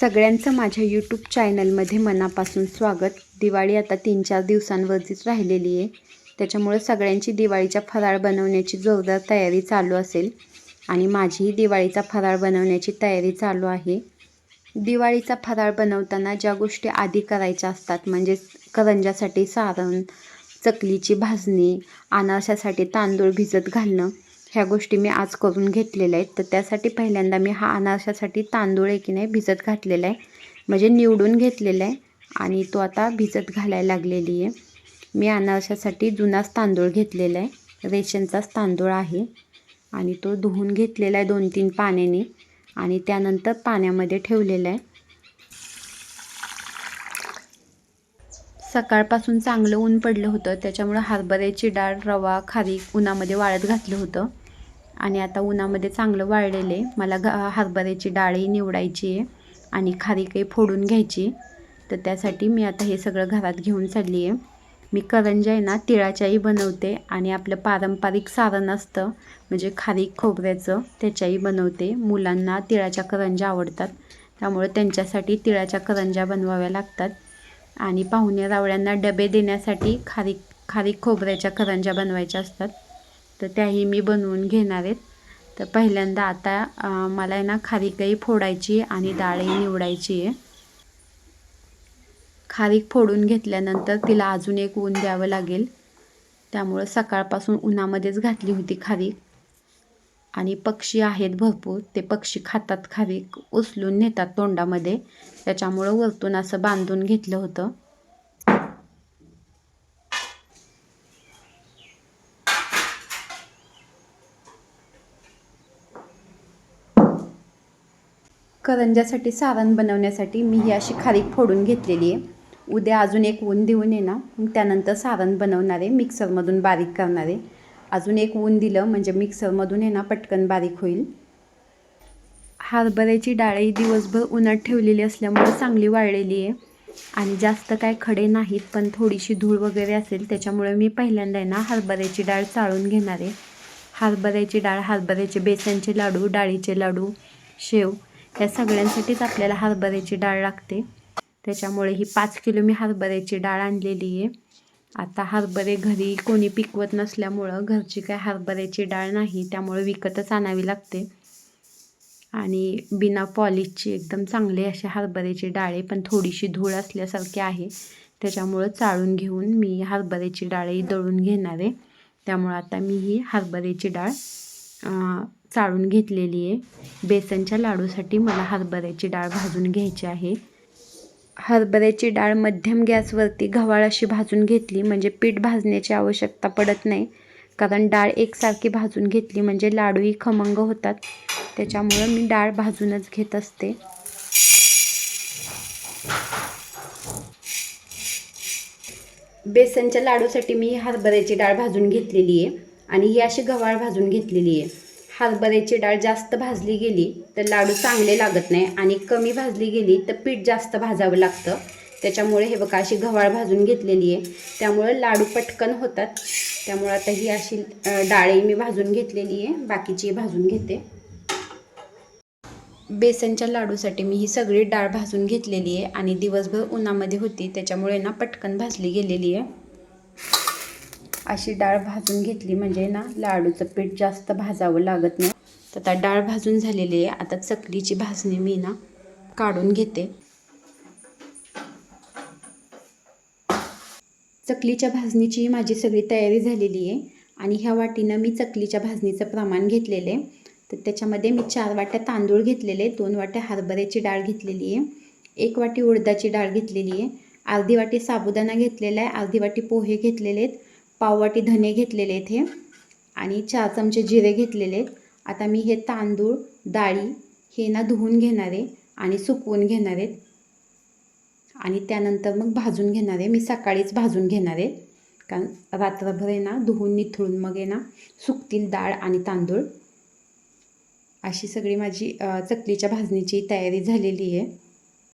सगळ्यांचं माझ्या यूट्यूब चॅनलमध्ये मनापासून स्वागत. दिवाळी आता तीन चार दिवसांवरतीच राहिलेली आहे. त्याच्यामुळे सगळ्यांची दिवाळीचा फराळ बनवण्याची जोरदार तयारी चालू असेल आणि माझीही दिवाळीचा फराळ बनवण्याची तयारी चालू आहे. दिवाळीचा फराळ बनवताना ज्या गोष्टी आधी करायच्या असतात म्हणजे करंजासाठी सारण चकलीची भाजणी अनारशासाठी तांदूळ भिजत घालणं ह्या गोष्टी मी आज करून घेतलेल्या आहेत. तर त्यासाठी पहिल्यांदा मी हा अनारशासाठी तांदूळ आहे की नाही भिजत घातलेला आहे. म्हणजे निवडून घेतलेला आहे आणि तो आता भिजत घालायला लागलेली आहे. मी अनारशासाठी जुनाच तांदूळ घेतलेला आहे. रेशनचाच तांदूळ आहे आणि तो धुवून घेतलेला आहे दोन तीन पाण्याने आणि त्यानंतर पाण्यामध्ये ठेवलेला आहे. सकाळपासून चांगलं ऊन पडलं होतं. त्याच्यामुळं हरभऱ्याची डाळ रवा खारीक उन्हामध्ये वाळत घातलं होतं. आणि आता उन्हामध्ये चांगलं वाळलेलं आहे. मला घा हरभऱ्याची डाळी निवडायची आहे आणि खारीकही फोडून घ्यायची. तर त्यासाठी मी आता हे सगळं घरात घेऊन चालली आहे. मी करंजा आहे ना तिळाच्याही बनवते आणि आपलं पारंपरिक सारण असतं म्हणजे खारीक खोबऱ्याचं त्याच्याही बनवते. मुलांना तिळाच्या करंजा आवडतात त्यामुळे त्यांच्यासाठी तिळाच्या करंजा बनवाव्या लागतात. आणि पाहुणे रावळ्यांना डबे देण्यासाठी खारीक खारीक खोबऱ्याच्या करंजा बनवायच्या असतात. तर त्याही मी बनवून घेणार आहेत. तर पहिल्यांदा आता मला आहे ना खारीकही फोडायची आणि डाळही निवडायची आहे. खारीक फोडून घेतल्यानंतर तिला अजून एक ऊन द्यावं लागेल. त्यामुळं सकाळपासून उन्हामध्येच घातली होती खारीक. आणि पक्षी आहेत भरपूर ते पक्षी खातात खारीक उचलून नेतात तोंडामध्ये. त्याच्यामुळं वरतून असं बांधून घेतलं होतं. करंजासाठी सारण बनवण्यासाठी मी ही अशी खारीक फोडून घेतलेली आहे. उद्या अजून एक ऊन देऊन येणार ना मग त्यानंतर सारण बनवणार आहे मिक्सरमधून बारीक करणार आहे. अजून एक ऊन दिलं म्हणजे मिक्सरमधून आहे ना पटकन बारीक होईल. हरभऱ्याची डाळही दिवसभर उन्हात ठेवलेली असल्यामुळे चांगली वाळलेली आहे. आणि जास्त काय खडे नाहीत पण थोडीशी धूळ वगैरे असेल त्याच्यामुळे मी पहिल्यांदा आहे ना हरभऱ्याची डाळ चाळून घेणार आहे. हरभऱ्याची डाळ हरभऱ्याचे बेसनचे लाडू डाळीचे लाडू शेव या सगळ्यांसाठीच आपल्याला हरभऱ्याची डाळ लागते. त्याच्यामुळे ही पाच किलो मी हरभऱ्याची डाळ आणलेली आहे. आता हरभरे घरी कोणी पिकवत नसल्यामुळं घरची काय हरभऱ्याची डाळ नाही त्यामुळे विकतच आणावी लागते. आणि बिना पॉलिशची एकदम चांगली असे हरभऱ्याची डाळ आहे पण थोडीशी धूळ असल्यासारखी आहे. त्याच्यामुळं चाळून घेऊन मी हरभऱ्याची डाळही दळून घेणार आहे. त्यामुळं आता मी ही हरभऱ्याची डाळ चाळून घेतलेली आहे. बेसनच्या लाडूसाठी मला हरभऱ्याची डाळ भाजून घ्यायची आहे. हरभऱ्याची डाळ मध्यम गॅसवरती गव्हाळ अशी भाजून घेतली म्हणजे पीठ भाजण्याची आवश्यकता पडत नाही. कारण डाळ एकसारखी भाजून घेतली म्हणजे लाडूही खमंग होतात. त्याच्यामुळं मी डाळ भाजूनच घेत असते. बेसनच्या लाडूसाठी मी हरभऱ्याची डाळ भाजून घेतलेली आहे. आणि ही अशी गव्हाळ भाजून घेतलेली आहे. हरभऱ्याची डाळ जास्त भाजली गेली तर लाडू चांगले लागत नाही आणि कमी भाजली गेली तर पीठ जास्त भाजावं लागतं. त्याच्यामुळे हे बघा अशी गव्हाळ भाजून घेतलेली आहे. त्यामुळं लाडू पटकन होतात. त्यामुळं आता ही अशी डाळी डाळही मी भाजून घेतलेली आहे. बाकीची भाजून घेते. बेसनच्या लाडूसाठी मी ही सगळी डाळ भाजून घेतलेली आहे आणि दिवसभर उन्हामध्ये होती त्याच्यामुळे ना पटकन भाजली गेलेली आहे. अशी डाळ भाजून घेतली म्हणजे ना लाडूचं पीठ जास्त भाजावं लागत नाही. तर आता डाळ भाजून झालेली आहे. आता चकलीची भाजणी मी ना काढून घेते. चकलीच्या भाजणीची माझी सगळी तयारी झालेली आहे. आणि ह्या वाटीनं मी चकलीच्या भाजणीचं प्रमाण घेतलेलं आहे. तर त्याच्यामध्ये मी चार वाट्या तांदूळ घेतलेले दोन वाट्या हरभऱ्याची डाळ घेतलेली आहे. एक वाटी उडदाची डाळ घेतलेली आहे. अर्धी वाटी साबुदाणा घेतलेला आहे. अर्धी वाटी पोहे घेतलेले आहेत. पाववाटी धने घेतलेले आहेत हे आणि चार चमचे जिरे घेतलेले आहेत. आता मी हे तांदूळ डाळी हे ना धुवून घेणार आहे आणि सुकवून घेणार आहेत आणि त्यानंतर मग भाजून घेणार आहे. मी सकाळीच भाजून घेणार आहे. कारण रात्रभर आहे ना धुवून निथळून मग आहे ना सुकतील डाळ आणि तांदूळ. अशी सगळी माझी चकलीच्या भाजणीची तयारी झालेली आहे.